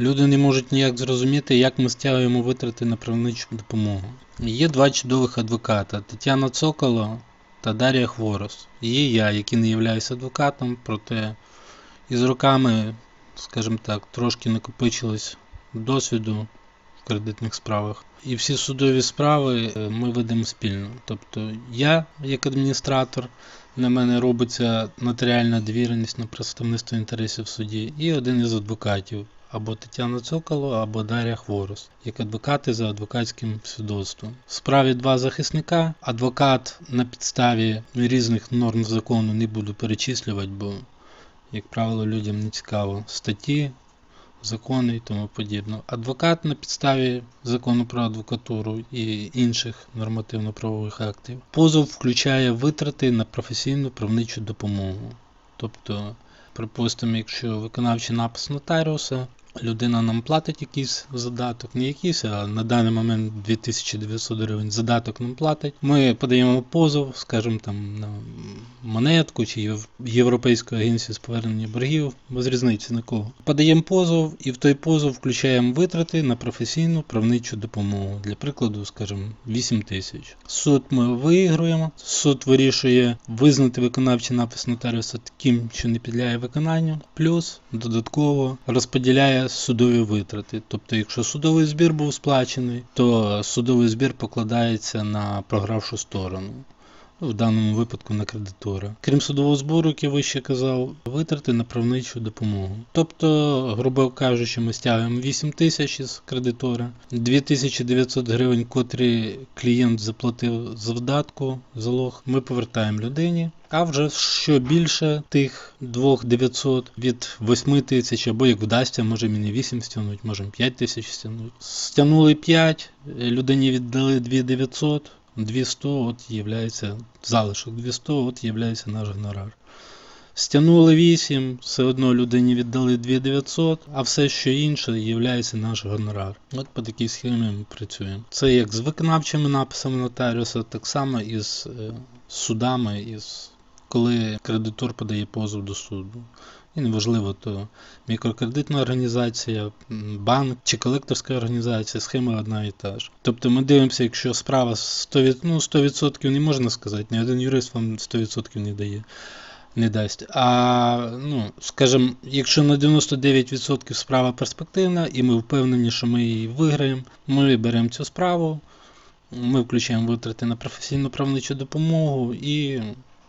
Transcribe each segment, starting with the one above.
Люди не можуть ніяк зрозуміти, як ми стягуємо витрати на правничу допомогу. Є два чудових адвоката Тетяна Цоколо та Дар'я Хворос. Є я, який не являюся адвокатом, проте із роками, скажімо так, трошки накопичилось досвіду в кредитних справах. І всі судові справи е, ми ведемо спільно. Тобто я, як адміністратор, на мене робиться нотаріальна довіреність на представництво інтересів в суді, і один із адвокатів або Тетяна Цоколо, або Дар'я Хворос, як адвокати за адвокатським свідоцтвом. В справі два захисника. Адвокат на підставі різних норм закону не буду перечислювати, бо, як правило, людям не цікаво статті, закони і тому подібне. Адвокат на підставі закону про адвокатуру і інших нормативно-правових актів. Позов включає витрати на професійну правничу допомогу. Тобто, припустимо, якщо виконавчий напис нотаріуса, людина нам платить якийсь задаток, не якийсь, а на даний момент 2900 гривень задаток нам платить. Ми подаємо позов, скажімо там на монетку чи Єв- Європейську агенцію з повернення боргів, без різниці на кого. Подаємо позов і в той позов включаємо витрати на професійну правничу допомогу. Для прикладу, скажімо, 8 тисяч. Суд ми виігруємо. Суд вирішує визнати виконавчий напис нотаріуса таким, що не підлягає виконанню, плюс додатково розподіляє судові витрати. Тобто, якщо судовий збір був сплачений, то судовий збір покладається на програвшу сторону. В даному випадку на кредитора. Крім судового збору, як я вище казав, витрати на правничу допомогу. Тобто, грубо кажучи, ми стягуємо 8 тисяч із кредитора, 2900 гривень, котрі клієнт заплатив за вдатку, залог, ми повертаємо людині. А вже що більше тих 2900 від 8 тисяч, або як вдасться, може мені 8 стягнуть, можемо 5 тисяч стягнуть. Стягнули 5, людині віддали 2900, 200 от є залишок 200, от являється наш гонорар. Стягнули 8, все одно людині віддали 2900, а все, що інше, є наш гонорар. От по такій схемі ми працюємо. Це як з виконавчими написами нотаріуса, так само і з е, судами, і з, коли кредитор подає позов до суду. І неважливо, то мікрокредитна організація, банк чи колекторська організація, схема одна і та ж. Тобто ми дивимося, якщо справа 100%, ну, 100% не можна сказати, ні один юрист вам 100% не дає. Не дасть. А ну, скажімо, якщо на 99% справа перспективна, і ми впевнені, що ми її виграємо, ми беремо цю справу, ми включаємо витрати на професійну правничу допомогу, і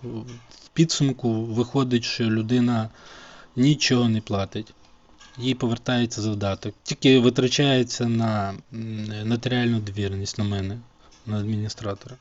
в підсумку виходить, що людина нічого не платить. Їй повертається завдаток. Тільки витрачається на нотаріальну довіреність на мене, на адміністратора.